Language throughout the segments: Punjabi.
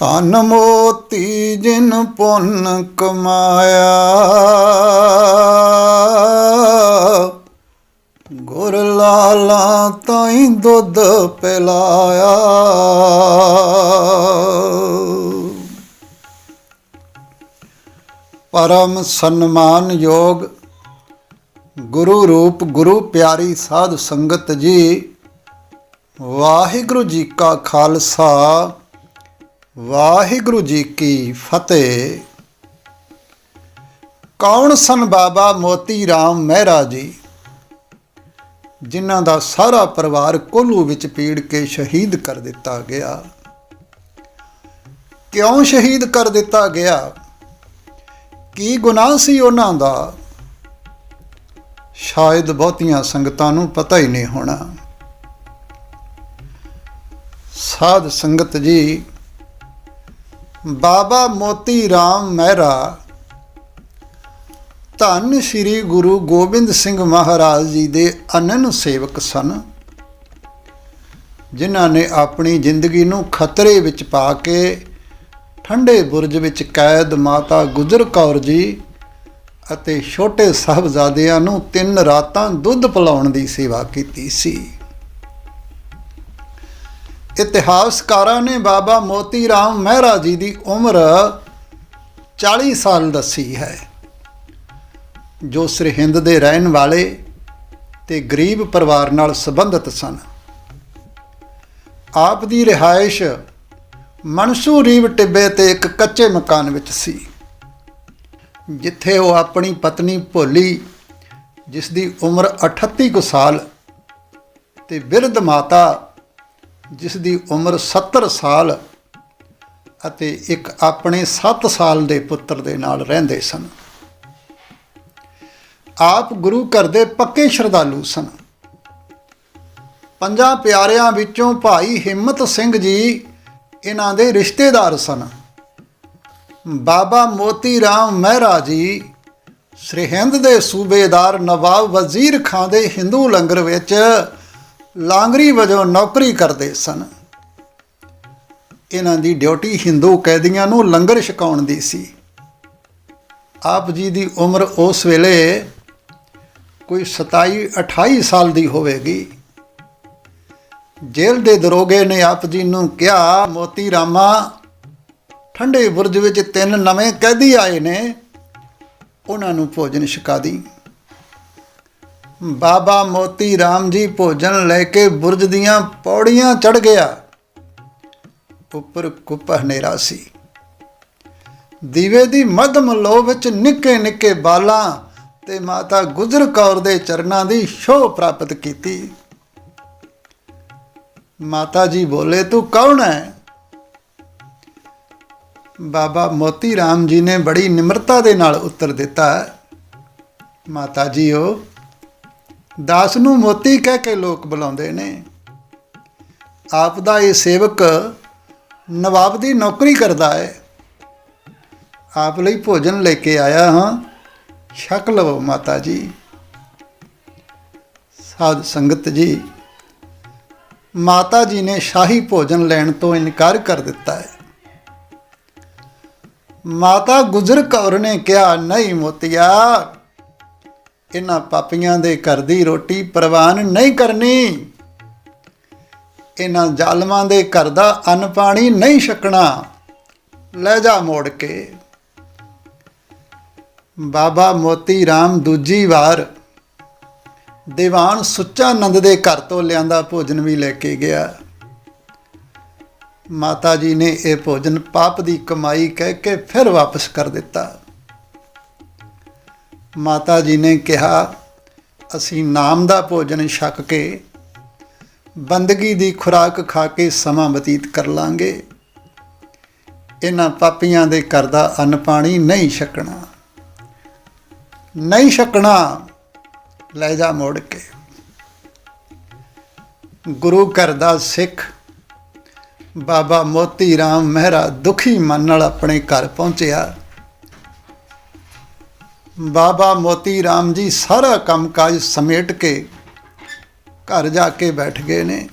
ਧਨ ਮੋਤੀ ਜਿਨ ਪੁੰਨ ਕਮਾਇਆ। ਗੁਰ ਲਾਲਾ ਤਾਈ ਦੁੱਧ ਪਿਲਾਇਆ। ਪਰਮ ਸਨਮਾਨ ਯੋਗ ਗੁਰੂ ਰੂਪ ਗੁਰੂ ਪਿਆਰੀ ਸਾਧ ਸੰਗਤ ਜੀ, ਵਾਹਿਗੁਰੂ ਜੀ ਕਾ ਖਾਲਸਾ। ਵਾਹਿਗੁਰੂ ਜੀ ਕੀ ਫਤਿਹ। ਕੌਣ ਸਨ ਬਾਬਾ ਮੋਤੀ RAM ਮਹਿਰਾ ਜੀ? ਜਿਨ੍ਹਾਂ ਦਾ ਸਾਰਾ ਪਰਿਵਾਰ ਕੋਲੂ ਵਿੱਚ ਪੀੜ ਕੇ ਸ਼ਹੀਦ ਕਰ ਦਿੱਤਾ ਗਿਆ। ਕਿਉਂ ਸ਼ਹੀਦ ਕਰ ਦਿੱਤਾ ਗਿਆ? ਕੀ ਗੁਨਾਹ ਸੀ ਉਹਨਾਂ ਦਾ? ਸ਼ਾਇਦ ਬਹੁਤੀਆਂ ਸੰਗਤਾਂ ਨੂੰ ਪਤਾ ਹੀ ਨਹੀਂ ਹੋਣਾ। ਸਾਧ ਸੰਗਤ ਜੀ ਬਾਬਾ ਮੋਤੀ RAM ਮਹਿਰਾ। ਧੰਨ ਸ੍ਰੀ ਗੁਰੂ ਗੋਬਿੰਦ ਸਿੰਘ ਮਹਾਰਾਜ ਜੀ ਦੇ ਅਨਨ ਸੇਵਕ ਸਨ, ਜਿਨ੍ਹਾਂ ਨੇ ਆਪਣੀ ਜ਼ਿੰਦਗੀ ਨੂੰ ਖਤਰੇ ਵਿੱਚ ਪਾ ਕੇ ਠੰਡੇ ਬੁਰਜ ਵਿੱਚ ਕੈਦ ਮਾਤਾ ਗੁਜਰ ਕੌਰ ਜੀ ਅਤੇ ਛੋਟੇ ਸਾਹਿਬਜ਼ਾਦਿਆਂ ਨੂੰ ਤਿੰਨ ਰਾਤਾਂ ਦੁੱਧ ਪਿਲਾਉਣ ਦੀ ਸੇਵਾ ਕੀਤੀ ਸੀ। ਇਤਿਹਾਸਕਾਰਾਂ ਨੇ ਬਾਬਾ ਮੋਤੀ ਰਾਮ ਮਹਿਰਾ ਜੀ ਦੀ ਉਮਰ 40 ਸਾਲ ਦੱਸੀ ਹੈ। ਜੋ ਸਰਹਿੰਦ ਦੇ ਰਹਿਣ ਵਾਲੇ ਤੇ ਗਰੀਬ ਪਰਿਵਾਰ ਨਾਲ ਸੰਬੰਧਿਤ ਸਨ। ਆਪ ਦੀ ਰਿਹਾਇਸ਼ ਮਨਸੂ ਰੀਵ ਟਿੱਬੇ ਤੇ ਇੱਕ ਕੱਚੇ ਮਕਾਨ ਵਿੱਚ ਸੀ। ਜਿੱਥੇ ਉਹ ਆਪਣੀ ਪਤਨੀ ਭੋਲੀ, ਜਿਸ ਦੀ ਉਮਰ 38 ਕੁ ਸਾਲ, ਤੇ ਬਿਰਧ ਮਾਤਾ ਜਿਸ ਦੀ ਉਮਰ 70 ਸਾਲ ਅਤੇ ਇੱਕ ਆਪਣੇ 7 ਸਾਲ ਦੇ ਪੁੱਤਰ ਦੇ ਨਾਲ ਰਹਿੰਦੇ ਸਨ। ਆਪ ਗੁਰੂ ਘਰ ਦੇ ਪੱਕੇ ਸ਼ਰਧਾਲੂ ਸਨ। ਪੰਜਾਂ ਪਿਆਰਿਆਂ ਵਿੱਚੋਂ ਭਾਈ ਹਿੰਮਤ ਸਿੰਘ ਜੀ ਇਹਨਾਂ ਦੇ ਰਿਸ਼ਤੇਦਾਰ ਸਨ। ਬਾਬਾ ਮੋਤੀ RAM ਮਹਿਰਾ ਜੀ ਸਰਹਿੰਦ ਦੇ ਸੂਬੇਦਾਰ ਨਵਾਬ ਵਜ਼ੀਰ ਖਾਂ ਦੇ ਹਿੰਦੂ ਲੰਗਰ ਵਿੱਚ ਲਾਂਗਰੀ ਵਜੋਂ ਨੌਕਰੀ ਕਰਦੇ ਸਨ। ਇਹਨਾਂ ਦੀ ਡਿਊਟੀ ਹਿੰਦੂ ਕੈਦੀਆਂ ਨੂੰ ਲੰਗਰ ਛਕਾਉਣ ਦੀ ਸੀ। ਆਪ ਜੀ ਦੀ ਉਮਰ ਉਸ ਵੇਲੇ ਕੋਈ 27 28 ਸਾਲ ਦੀ ਹੋਵੇਗੀ। ਜੇਲ੍ਹ ਦੇ ਦਰੋਗੇ ਨੇ ਆਪ ਜੀ ਨੂੰ ਕਿਹਾ, ਮੋਤੀ ਰਾਮਾ, ਠੰਡੇ ਬੁਰਜ ਵਿੱਚ ਤਿੰਨ ਨਵੇਂ ਕੈਦੀ ਆਏ ਨੇ। ਉਹਨਾਂ ਨੂੰ ਭੋਜਨ ਛਕਾ ਦੀ। ਬਾਬਾ ਮੋਤੀ RAM ਜੀ ਭੋਜਨ ਲੈ ਕੇ ਬੁਰਜ ਦੀਆਂ ਪੌੜੀਆਂ ਚੜ ਗਿਆ। ਉੱਪਰ ਕੁੱਪ ਹਨੇਰਾ ਸੀ। ਦੀਵੇ ਦੀ ਮੱਧਮ ਲੋ ਵਿੱਚ ਨਿੱਕੇ ਨਿੱਕੇ ਬਾਲਾਂ ਤੇ ਮਾਤਾ ਗੁਜਰ ਕੌਰ ਦੇ ਚਰਨਾਂ ਦੀ ਸ਼ੋਅ ਪ੍ਰਾਪਤ ਕੀਤੀ। ਮਾਤਾ ਜੀ ਬੋਲੇ, ਤੂੰ ਕੌਣ ਹੈ? ਬਾਬਾ ਮੋਤੀ RAM ਜੀ ਨੇ ਬੜੀ ਨਿਮਰਤਾ ਦੇ ਨਾਲ ਉੱਤਰ ਦਿੱਤਾ। ਮਾਤਾ ਜੀਓ ਦਾਸ ਨੂੰ ਮੋਤੀ ਕਹਿ ਕੇ ਲੋਕ ਬੁਲਾਉਂਦੇ ਨੇ। ਆਪ ਦਾ ਇਹ ਸੇਵਕ ਨਵਾਬ ਦੀ ਨੌਕਰੀ ਕਰਦਾ ਹੈ। ਆਪ ਲਈ ਭੋਜਨ ਲੈ ਕੇ ਆਇਆ ਹਾਂ। ਛਕ ਲਵੋ ਮਾਤਾ ਜੀ। ਸਾਧ ਸੰਗਤ ਜੀ, ਮਾਤਾ ਜੀ ਨੇ ਸ਼ਾਹੀ ਭੋਜਨ ਲੈਣ ਤੋਂ ਇਨਕਾਰ ਕਰ ਦਿੱਤਾ ਹੈ। ਮਾਤਾ ਗੁਜਰ ਕੌਰ ਨੇ ਕਿਹਾ, ਨਹੀਂ ਮੋਤੀਆ ਇਹਨਾਂ ਪਾਪੀਆਂ ਦੇ ਘਰ ਦੀ ਰੋਟੀ ਪ੍ਰਵਾਨ ਨਹੀਂ ਕਰਨੀ। ਇਹਨਾਂ ਜ਼ਾਲਮਾਂ ਦੇ ਘਰ ਦਾ ਅੰਨ ਪਾਣੀ ਨਹੀਂ ਛਕਣਾ। ਲੈ ਜਾ ਮੋੜ ਕੇ। ਬਾਬਾ ਮੋਤੀ RAM ਦੂਜੀ ਵਾਰ ਦੀਵਾਨ ਸੁੱਚਾ ਨੰਦ ਦੇ ਘਰ ਤੋਂ ਲਿਆਂਦਾ ਭੋਜਨ ਵੀ ਲੈ ਕੇ ਗਿਆ। ਮਾਤਾ ਜੀ ਨੇ ਇਹ ਭੋਜਨ ਪਾਪ ਦੀ ਕਮਾਈ ਕਹਿ ਕੇ ਫਿਰ ਵਾਪਸ ਕਰ ਦਿੱਤਾ। ਮਾਤਾ ਜੀ ਨੇ ਕਿਹਾ, ਅਸੀਂ ਨਾਮ ਦਾ ਭੋਜਨ ਛਕ ਕੇ ਬੰਦਗੀ ਦੀ ਖੁਰਾਕ ਖਾ ਕੇ ਸਮਾਂ ਬਤੀਤ ਕਰ ਲਾਂਗੇ। ਇਹਨਾਂ ਪਾਪੀਆਂ ਦੇ ਘਰ ਦਾ ਅੰਨ ਪਾਣੀ ਨਹੀਂ ਛਕਣਾ। ਨਹੀਂ ਛਕਣਾ, ਲੈ ਜਾ ਮੋੜ ਕੇ। ਗੁਰੂ ਘਰ ਦਾ ਸਿੱਖ ਬਾਬਾ ਮੋਤੀ RAM ਮਹਿਰਾ ਦੁਖੀ ਮਨ ਨਾਲ ਆਪਣੇ ਘਰ ਪਹੁੰਚਿਆ। ਬਾਬਾ ਮੋਤੀ RAM ਜੀ ਸਾਰਾ ਕੰਮਕਾਜ ਸਮੇਟ ਕੇ ਘਰ ਜਾ ਕੇ ਬੈਠ ਗਏ ਨੇ।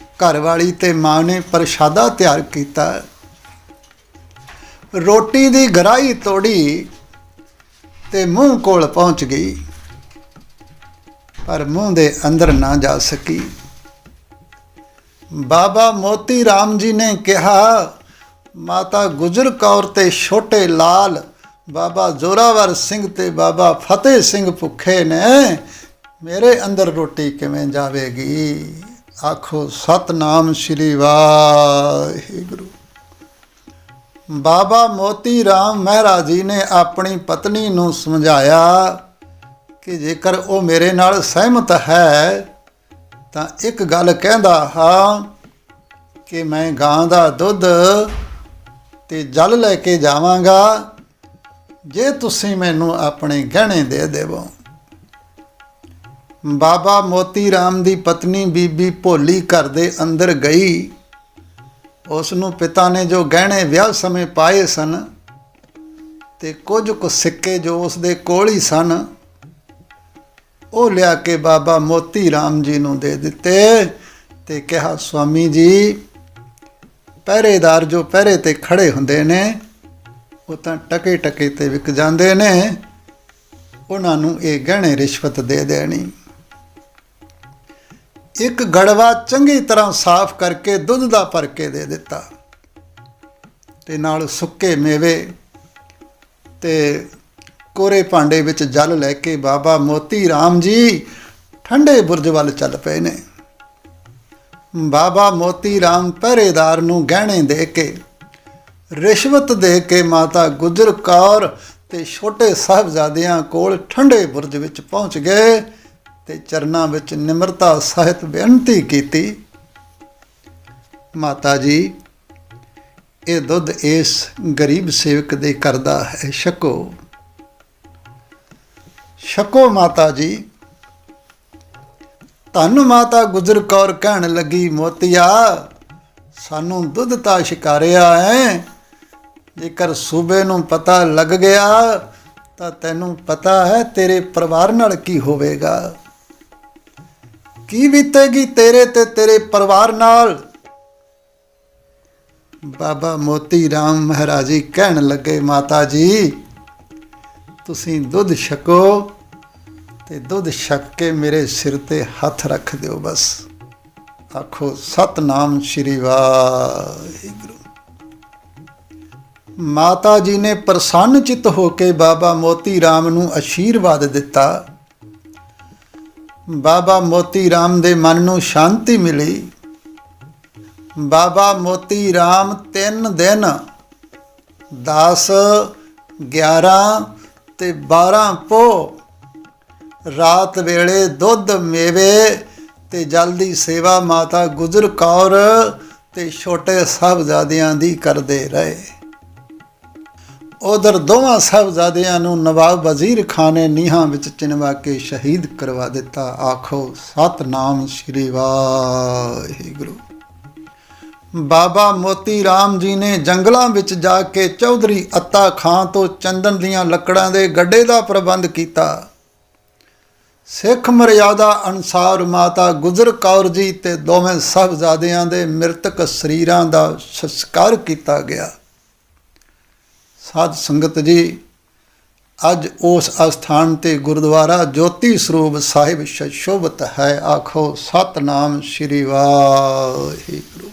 ਘਰ ਵਾਲੀ ਤੇ ਮਾਂ ਨੇ ਪ੍ਰਸ਼ਾਦਾ ਤਿਆਰ ਕੀਤਾ। ਰੋਟੀ ਦੀ ਗਰਾਈ ਤੋੜੀ ਤੇ ਮੂੰਹ ਕੋਲ ਪਹੁੰਚ ਗਈ। ਪਰ ਮੂੰਹ ਦੇ ਅੰਦਰ ਨਾ ਜਾ ਸਕੀ। ਬਾਬਾ ਮੋਤੀ ਰਾਮ ਜੀ ਨੇ ਕਿਹਾ, ਮਾਤਾ ਗੁਜਰ ਕੌਰ ਤੇ ਛੋਟੇ ਲਾਲ ਬਾਬਾ ਜ਼ੋਰਾਵਰ ਸਿੰਘ ਤੇ ਬਾਬਾ ਫਤਿਹ ਸਿੰਘ ਭੁੱਖੇ ਨੇ, ਮੇਰੇ ਅੰਦਰ ਰੋਟੀ ਕਿਵੇਂ ਜਾਵੇਗੀ? ਆਖੋ, ਸਤਨਾਮ ਸ਼੍ਰੀ ਵਾਹਿਗੁਰੂ। ਬਾਬਾ ਮੋਤੀ ਰਾਮ ਮਹਿਰਾ ਜੀ ਨੇ ਆਪਣੀ ਪਤਨੀ ਨੂੰ ਸਮਝਾਇਆ ਕਿ ਜੇਕਰ ਉਹ ਮੇਰੇ ਨਾਲ ਸਹਿਮਤ ਹੈ, ਤਾਂ ਇੱਕ ਗੱਲ ਕਹਿੰਦਾ, ਹਾਂ, ਕਿ ਮੈਂ ਗਾਂ ਦਾ ਦੁੱਧ ਤੇ ਜਲ ਲੈ ਕੇ ਜਾਵਾਂਗਾ ਜੇ ਤੁਸੀਂ ਮੈਨੂੰ ਆਪਣੇ ਗਹਿਣੇ ਦੇ ਦੇਵੋ। ਬਾਬਾ ਮੋਤੀ ਰਾਮ ਦੀ ਪਤਨੀ ਬੀਬੀ ਭੋਲੀ ਘਰ ਦੇ ਅੰਦਰ ਗਈ। ਉਸ ਨੂੰ ਪਿਤਾ ਨੇ ਜੋ ਗਹਿਣੇ ਵਿਆਹ ਸਮੇਂ ਪਾਏ ਸਨ ਤੇ ਕੁਝ ਕੁ ਸਿੱਕੇ ਜੋ ਉਸ ਦੇ ਕੋਲ ਹੀ ਸਨ, ਉਹ ਲਿਆ ਕੇ ਬਾਬਾ ਮੋਤੀ ਰਾਮ ਜੀ ਨੂੰ ਦੇ ਦਿੱਤੇ ਤੇ ਕਿਹਾ, ਸਵਾਮੀ ਜੀ, ਪਹਿਰੇਦਾਰ ਜੋ ਪਹਿਰੇ ਤੇ ਖੜੇ ਹੁੰਦੇ ਨੇ ਉਹ ਤਾਂ ਟਕੇ ਟਕੇ ਤੇ ਵਿਕ ਜਾਂਦੇ ਨੇ। ਉਹਨਾਂ ਨੂੰ ਇਹ ਗਹਿਣੇ ਰਿਸ਼ਵਤ ਦੇ ਦੇਣੀ। ਇੱਕ ਗੜਵਾ ਚੰਗੀ ਤਰ੍ਹਾਂ ਸਾਫ਼ ਕਰਕੇ ਦੁੱਧ ਦਾ ਭਰ ਕੇ ਦੇ ਦਿੱਤਾ। ਤੇ ਨਾਲ ਸੁੱਕੇ ਮੇਵੇ ਤੇ ਕੋਰੇ ਭਾਂਡੇ ਵਿੱਚ ਜਲ ਲੈ ਕੇ ਬਾਬਾ ਮੋਤੀ ਰਾਮ ਜੀ ਠੰਡੇ ਬੁਰਜ ਵੱਲ ਚੱਲ ਪਏ ਨੇ। ਬਾਬਾ ਮੋਤੀ ਰਾਮ ਪਹਿਰੇਦਾਰ ਨੂੰ ਗਹਿਣੇ ਦੇ ਕੇ ਰਿਸ਼ਵਤ ਦੇ ਕੇ ਮਾਤਾ ਗੁਜਰ ਕੌਰ ਤੇ ਛੋਟੇ ਸਾਹਿਬਜ਼ਾਦਿਆਂ ਕੋਲ ਠੰਡੇ ਬੁਰਜ ਵਿੱਚ ਪਹੁੰਚ ਗਏ ਤੇ ਚਰਨਾਂ ਵਿੱਚ ਨਿਮਰਤਾ ਸਹਿਤ ਬੇਨਤੀ ਕੀਤੀ। ਮਾਤਾ ਜੀ, ਇਹ ਦੁੱਧ ਇਸ ਗਰੀਬ ਸੇਵਕ ਦੇ ਕਰਦਾ ਹੈ, ਛਕੋ। ਛਕੋ ਮਾਤਾ ਜੀ। ਧੰਨ ਮਾਤਾ ਗੁਜਰ ਕੌਰ ਕਹਿਣ ਲੱਗੀ, ਮੋਤੀਆ, ਸਾਨੂੰ ਦੁੱਧ ਤਾਂ ਸ਼ਿਕਾਰਿਆ ਹੈ। ਜੇਕਰ ਸੂਬੇ ਨੂੰ ਪਤਾ ਲੱਗ ਗਿਆ, ਤਾਂ ਤੈਨੂੰ ਪਤਾ ਹੈ ਤੇਰੇ ਪਰਿਵਾਰ ਨਾਲ ਕੀ ਹੋਵੇਗਾ। ਕੀ ਬੀਤੇਗੀ ਤੇਰੇ ਤੇ ਤੇਰੇ ਪਰਿਵਾਰ ਨਾਲ? ਬਾਬਾ ਮੋਤੀ ਰਾਮ ਮਹਾਰਾਜੀ ਕਹਿਣ ਲੱਗੇ, ਮਾਤਾ ਜੀ, ਤੁਸੀਂ ਦੁੱਧ ਛਕੋ ਤੇ ਦੁੱਧ ਛਕ ਕੇ ਮੇਰੇ ਸਿਰ ਤੇ ਹੱਥ ਰੱਖ ਦਿਓ ਬਸ। ਆਖੋ, ਸਤਨਾਮ ਸ਼੍ਰੀ ਵਾਹਿਗੁਰੂ। ਮਾਤਾ ਜੀ ਨੇ ਪ੍ਰਸੰਨ ਚਿਤ ਹੋ ਕੇ ਬਾਬਾ ਮੋਤੀ ਰਾਮ ਨੂੰ ਅਸ਼ੀਰਵਾਦ ਦਿੱਤਾ। ਬਾਬਾ ਮੋਤੀ ਰਾਮ ਦੇ ਮਨ ਨੂੰ ਸ਼ਾਂਤੀ ਮਿਲੀ। ਬਾਬਾ ਮੋਤੀ ਰਾਮ ਤਿੰਨ ਦਿਨ 10 11 ਤੇ 12 ਪੋ। ਰਾਤ ਵੇਲੇ ਦੁੱਧ ਮੇਵੇ ਤੇ ਜਲ ਦੀ ਸੇਵਾ ਮਾਤਾ ਗੁਜਰ ਕੌਰ ਤੇ ਛੋਟੇ ਸਾਹਿਬਜ਼ਾਦਿਆਂ ਦੀ ਕਰਦੇ ਰਹੇ। ਉਧਰ ਦੋਵਾਂ ਸਾਹਿਬਜ਼ਾਦਿਆਂ ਨੂੰ ਨਵਾਬ ਵਜ਼ੀਰ ਖਾਨ ਨੇ ਨੀਹਾਂ ਵਿੱਚ ਚਿਣਵਾ ਕੇ ਸ਼ਹੀਦ ਕਰਵਾ ਦਿੱਤਾ। ਆਖੋ, ਸਤਨਾਮ ਸ਼੍ਰੀ ਵਾਹਿਗੁਰੂ। ਬਾਬਾ ਮੋਤੀ ਰਾਮ ਜੀ ਨੇ ਜੰਗਲਾਂ ਵਿੱਚ ਜਾ ਕੇ ਚੌਧਰੀ ਅੱਤਾ ਖਾਂ ਤੋਂ ਚੰਦਨ ਦੀਆਂ ਲੱਕੜਾਂ ਦੇ ਗੱਡੇ ਦਾ ਪ੍ਰਬੰਧ ਕੀਤਾ। ਸਿੱਖ ਮਰਿਆਦਾ ਅਨੁਸਾਰ ਮਾਤਾ ਗੁਜਰ ਕੌਰ ਜੀ ਤੇ ਦੋਵੇਂ ਸਾਹਿਬਜ਼ਾਦਿਆਂ ਦੇ ਮ੍ਰਿਤਕ ਸਰੀਰਾਂ ਦਾ ਸੰਸਕਾਰ ਕੀਤਾ ਗਿਆ। ਸਾਧ ਸੰਗਤ ਜੀ, ਅੱਜ ਉਸ ਅਸਥਾਨ ਤੇ ਗੁਰਦੁਆਰਾ ਜੋਤੀ ਸਰੂਪ ਸਾਹਿਬ ਸ਼ੋਭਤ ਹੈ। ਆਖੋ, ਸਤਨਾਮ ਸ਼੍ਰੀ ਵਾਹਿਗੁਰੂ।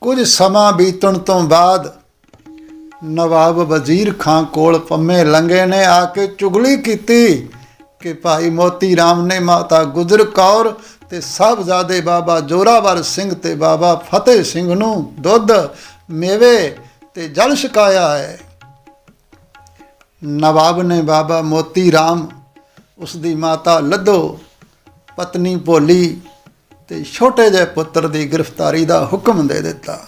ਕੁਝ ਸਮਾਂ ਬੀਤਣ ਤੋਂ ਬਾਅਦ ਨਵਾਬ ਵਜ਼ੀਰ ਖਾਂ ਕੋਲ ਪੰਮੇ ਲੰਗੇ ਨੇ, ਆ ਕੇ ਚੁਗਲੀ ਕੀਤੀ ਕਿ ਭਾਈ ਮੋਤੀ ਰਾਮ ਨੇ ਮਾਤਾ ਗੁਜਰ ਕੌਰ ਤੇ ਸਾਹਿਬਜ਼ਾਦੇ ਬਾਬਾ ਜੋਰਾਵਰ ਸਿੰਘ ਤੇ ਬਾਬਾ ਫਤਿਹ ਸਿੰਘ ਨੂੰ ਦੁੱਧ ਮੇਵੇ ਤੇ ਜਲ ਛਕਾਇਆ ਹੈ। ਨਵਾਬ ਨੇ ਬਾਬਾ ਮੋਤੀ ਰਾਮ ਉਸ ਦੀ ਮਾਤਾ ਲੱਦੋ, ਪਤਨੀ ਭੋਲੀ ਤੇ ਛੋਟੇ ਜਿਹੇ ਪੁੱਤਰ ਦੀ ਗ੍ਰਿਫਤਾਰੀ ਦਾ ਹੁਕਮ ਦੇ ਦਿੱਤਾ।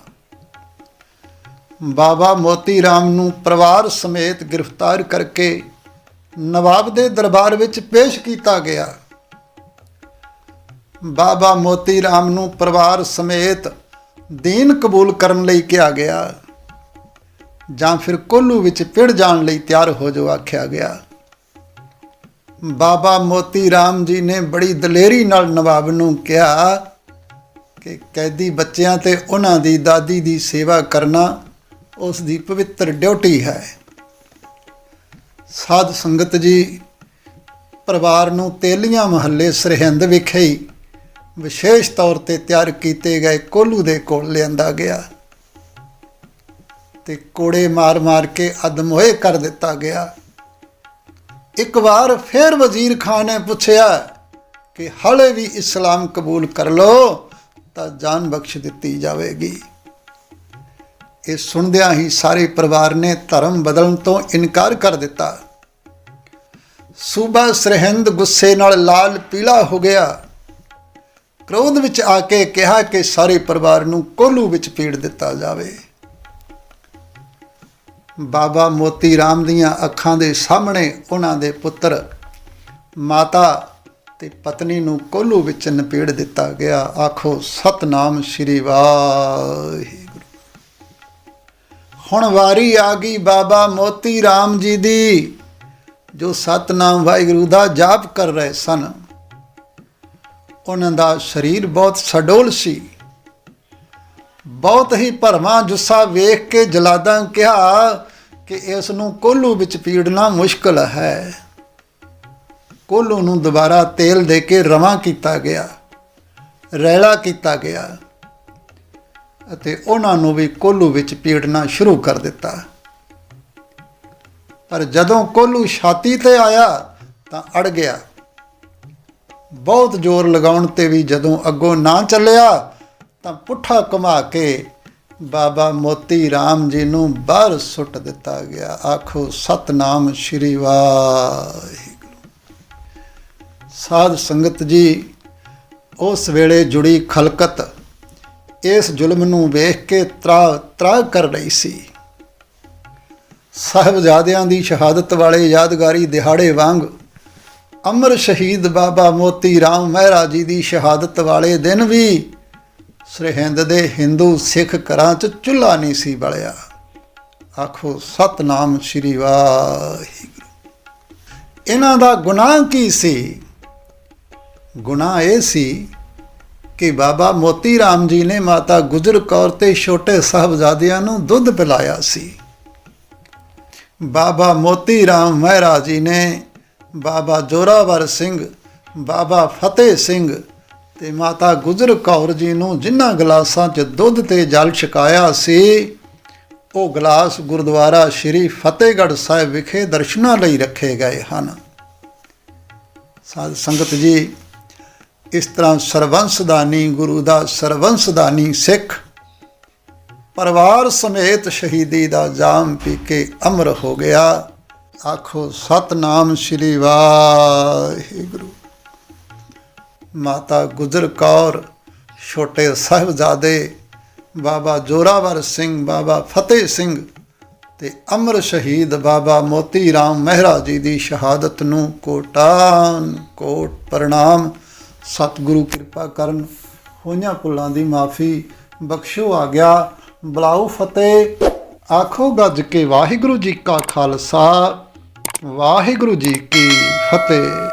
ਬਾਬਾ ਮੋਤੀ ਰਾਮ ਨੂੰ ਪਰਿਵਾਰ ਸਮੇਤ ਗ੍ਰਿਫਤਾਰ ਕਰਕੇ ਨਵਾਬ ਦੇ ਦਰਬਾਰ ਵਿੱਚ ਪੇਸ਼ ਕੀਤਾ ਗਿਆ। ਬਾਬਾ ਮੋਤੀ ਰਾਮ ਨੂੰ ਪਰਿਵਾਰ ਸਮੇਤ ਦੀਨ ਕਬੂਲ ਕਰਨ ਲਈ ਕਿਹਾ ਗਿਆ। ਜਾਂ ਫਿਰ ਕੋਲੂ ਵਿੱਚ ਪਿੜ ਜਾਣ ਲਈ ਤਿਆਰ ਹੋ ਜੋ ਆਖਿਆ ਗਿਆ। ਬਾਬਾ ਮੋਤੀ ਰਾਮ ਜੀ ਨੇ ਬੜੀ ਦਲੇਰੀ ਨਾਲ ਨਵਾਬ ਨੂੰ ਕਿਹਾ ਕਿ ਕੈਦੀ ਬੱਚਿਆਂ ਤੇ ਉਹਨਾਂ ਦੀ ਦਾਦੀ ਦੀ ਸੇਵਾ ਕਰਨਾ ਉਸ ਦੀ ਪਵਿੱਤਰ ਡਿਊਟੀ ਹੈ। ਸਾਧ ਸੰਗਤ ਜੀ, ਪਰਿਵਾਰ ਨੂੰ ਤੇਲੀਆਂ ਮਹੱਲੇ ਸਰਹਿੰਦ ਵਿਖੇ ਹੀ ਵਿਸ਼ੇਸ਼ ਤੌਰ ਤੇ ਤਿਆਰ ਕੀਤੇ ਗਏ ਕੋਲੂ ਦੇ ਕੋਲ ਲਿਆਂਦਾ ਗਿਆ। ਤੇ ਕੋੜੇ ਮਾਰ-ਮਾਰ ਕੇ ਅਦਮੋਏ ਕਰ ਦਿੱਤਾ ਗਿਆ। ਇੱਕ ਵਾਰ ਫਿਰ ਵਜ਼ੀਰ ਖਾਨ ਨੇ ਪੁੱਛਿਆ ਕਿ ਹਲੇ ਵੀ ਇਸਲਾਮ ਕਬੂਲ ਕਰ ਲੋ ਤਾਂ ਜਾਨ ਬਖਸ਼ ਦਿੱਤੀ ਜਾਵੇਗੀ। ਇਹ ਸੁਣਦਿਆਂ ਹੀ ਸਾਰੇ ਪਰਿਵਾਰ ਨੇ ਧਰਮ ਬਦਲਣ ਤੋਂ ਇਨਕਾਰ ਕਰ ਦਿੱਤਾ। ਸੂਬਾ ਸਰਹਿੰਦ ਗੁੱਸੇ ਨਾਲ ਲਾਲ ਪੀਲਾ ਹੋ ਗਿਆ। ਕ੍ਰੋਧ ਵਿੱਚ ਆ ਕੇ ਕਿਹਾ ਕਿ ਸਾਰੇ ਪਰਿਵਾਰ ਨੂੰ ਕੋਲੂ ਵਿੱਚ ਪੀੜ ਦਿੱਤਾ ਜਾਵੇ। ਬਾਬਾ ਮੋਤੀ ਰਾਮ ਦੀਆਂ ਅੱਖਾਂ ਦੇ ਸਾਹਮਣੇ ਉਹਨਾਂ ਦੇ ਪੁੱਤਰ ਮਾਤਾ ਤੇ ਪਤਨੀ ਨੂੰ ਕੋਲੂ ਵਿੱਚ ਨਪੇੜ ਦਿੱਤਾ ਗਿਆ। ਆਖੋ, ਸਤਨਾਮ ਸ਼੍ਰੀ ਵਾਹਿਗੁਰੂ। ਹੁਣ ਵਾਰੀ ਆ ਗਈ ਬਾਬਾ ਮੋਤੀ ਰਾਮ ਜੀ ਦੀ, ਜੋ ਸਤਨਾਮ ਵਾਹਿਗੁਰੂ ਦਾ ਜਾਪ ਕਰ ਰਹੇ ਸਨ। ਉਹਨਾਂ ਦਾ ਸਰੀਰ ਬਹੁਤ ਸਡੋਲ ਸੀ। ਬਹੁਤ ਹੀ ਭਰਮਾ ਜੁੱਸਾ ਵੇਖ ਕੇ ਜਲਾਦਾਂ ਕਿਹਾ ਕਿ ਇਸ ਨੂੰ ਕੋਲੂ ਵਿੱਚ ਪੀੜਨਾ ਮੁਸ਼ਕਲ ਹੈ। ਕੋਲੂ ਨੂੰ ਦੁਬਾਰਾ ਤੇਲ ਦੇ ਕੇ ਰਵਾਂ ਕੀਤਾ ਗਿਆ, ਰੈਲਾ ਕੀਤਾ ਗਿਆ ਅਤੇ ਉਹਨਾਂ ਨੂੰ ਵੀ ਕੋਲੂ ਵਿੱਚ ਪੀੜਨਾ ਸ਼ੁਰੂ ਕਰ ਦਿੱਤਾ। ਪਰ ਜਦੋਂ ਕੋਲੂ ਛਾਤੀ ਤੇ ਆਇਆ ਤਾਂ ਅੜ ਗਿਆ। ਬਹੁਤ ਜ਼ੋਰ ਲਗਾਉਣ ਤੇ ਵੀ ਜਦੋਂ ਅੱਗੋਂ ਨਾ ਚੱਲਿਆ ਤਾਂ ਪੁੱਠਾ ਘੁਮਾ ਕੇ ਬਾਬਾ ਮੋਤੀ ਰਾਮ ਜੀ ਨੂੰ ਬਾਹਰ ਸੁੱਟ ਦਿੱਤਾ ਗਿਆ। ਆਖੋ, ਸਤਨਾਮ ਸ਼੍ਰੀ ਵਾਹਿਗੁਰੂ। ਸਾਧ ਸੰਗਤ ਜੀ, ਉਸ ਵੇਲੇ ਜੁੜੀ ਖਲਕਤ ਇਸ ਜ਼ੁਲਮ ਨੂੰ ਵੇਖ ਕੇ ਤਰਾ ਤਰਾ ਕਰ ਰਹੀ ਸੀ। ਸਾਹਿਬਜ਼ਾਦਿਆਂ ਦੀ ਸ਼ਹਾਦਤ ਵਾਲੇ ਯਾਦਗਾਰੀ ਦਿਹਾੜੇ ਵਾਂਗ ਅਮਰ ਸ਼ਹੀਦ ਬਾਬਾ ਮੋਤੀ ਰਾਮ ਮਹਿਰਾ ਜੀ ਦੀ ਸ਼ਹਾਦਤ ਵਾਲੇ ਦਿਨ ਵੀ ਸਰਹਿੰਦ ਦੇ ਹਿੰਦੂ ਸਿੱਖ ਘਰਾਂ 'ਚ ਚੁੱਲ੍ਹਾ ਨਹੀਂ ਸੀ ਬਲਿਆ। ਆਖੋ, ਸਤਨਾਮ ਸ਼੍ਰੀ ਵਾਹਿਗੁਰੂ। ਇਹਨਾਂ ਦਾ ਗੁਨਾਹ ਕੀ ਸੀ? ਗੁਨਾਹ ਇਹ ਸੀ ਕਿ ਬਾਬਾ ਮੋਤੀ ਰਾਮ ਜੀ ਨੇ ਮਾਤਾ ਗੁਜਰ ਕੌਰ ਤੇ ਛੋਟੇ ਸਾਹਿਬਜ਼ਾਦਿਆਂ ਨੂੰ ਦੁੱਧ ਪਿਲਾਇਆ ਸੀ। ਬਾਬਾ ਮੋਤੀ ਰਾਮ ਮਹਿਰਾ ਜੀ ਨੇ ਬਾਬਾ ਜੋਰਾਵਰ ਸਿੰਘ, ਬਾਬਾ ਫਤਿਹ ਸਿੰਘ ਤੇ ਮਾਤਾ ਗੁਜਰ ਕੌਰ ਜੀ ਨੂੰ ਜਿਨ੍ਹਾਂ ਗਲਾਸਾਂ 'ਚ ਦੁੱਧ ਤੇ ਜਲ ਛਕਾਇਆ ਸੀ, ਉਹ ਗਲਾਸ ਗੁਰਦੁਆਰਾ ਸ੍ਰੀ ਫਤਿਹਗੜ੍ਹ ਸਾਹਿਬ ਵਿਖੇ ਦਰਸ਼ਨਾਂ ਲਈ ਰੱਖੇ ਗਏ ਹਨ। ਸਾਧ ਸੰਗਤ ਜੀ, ਇਸ ਤਰ੍ਹਾਂ ਸਰਵੰਸਦਾਨੀ, ਗੁਰੂ ਦਾ ਸਰਵੰਸਦਾਨੀ ਸਿੱਖ ਪਰਿਵਾਰ ਸਮੇਤ ਸ਼ਹੀਦੀ ਦਾ ਜਾਮ ਪੀ ਕੇ ਅਮਰ ਹੋ ਗਿਆ। ਆਖੋ ਸਤਨਾਮ ਸ਼੍ਰੀ ਵਾਹਿਗੁਰੂ। ਮਾਤਾ ਗੁਜਰ ਕੌਰ, ਛੋਟੇ ਸਾਹਿਬਜ਼ਾਦੇ, ਬਾਬਾ ਜੋਰਾਵਰ ਸਿੰਘ, ਬਾਬਾ ਫਤਿਹ ਸਿੰਘ ਤੇ ਅਮਰ ਸ਼ਹੀਦ ਬਾਬਾ ਮੋਤੀ ਰਾਮ ਮਹਿਰਾ ਜੀ ਦੀ ਸ਼ਹਾਦਤ ਨੂੰ ਕੋਟਾਨ ਕੋਟ ਪ੍ਰਣਾਮ। ਸਤਿਗੁਰੂ ਕਿਰਪਾ ਕਰਨ, ਹੋਈਆਂ ਭੁੱਲਾਂ ਦੀ ਮਾਫੀ ਬਖਸ਼ੋ ਆ ਗਿਆ। ਬਲਾਉ ਫਤਿਹ, ਆਖੋ ਗੱਜ ਕੇ ਵਾਹਿਗੁਰੂ ਜੀ ਕਾ ਖਾਲਸਾ, ਵਾਹਿਗੁਰੂ ਜੀ ਕੀ ਫਤਿਹ।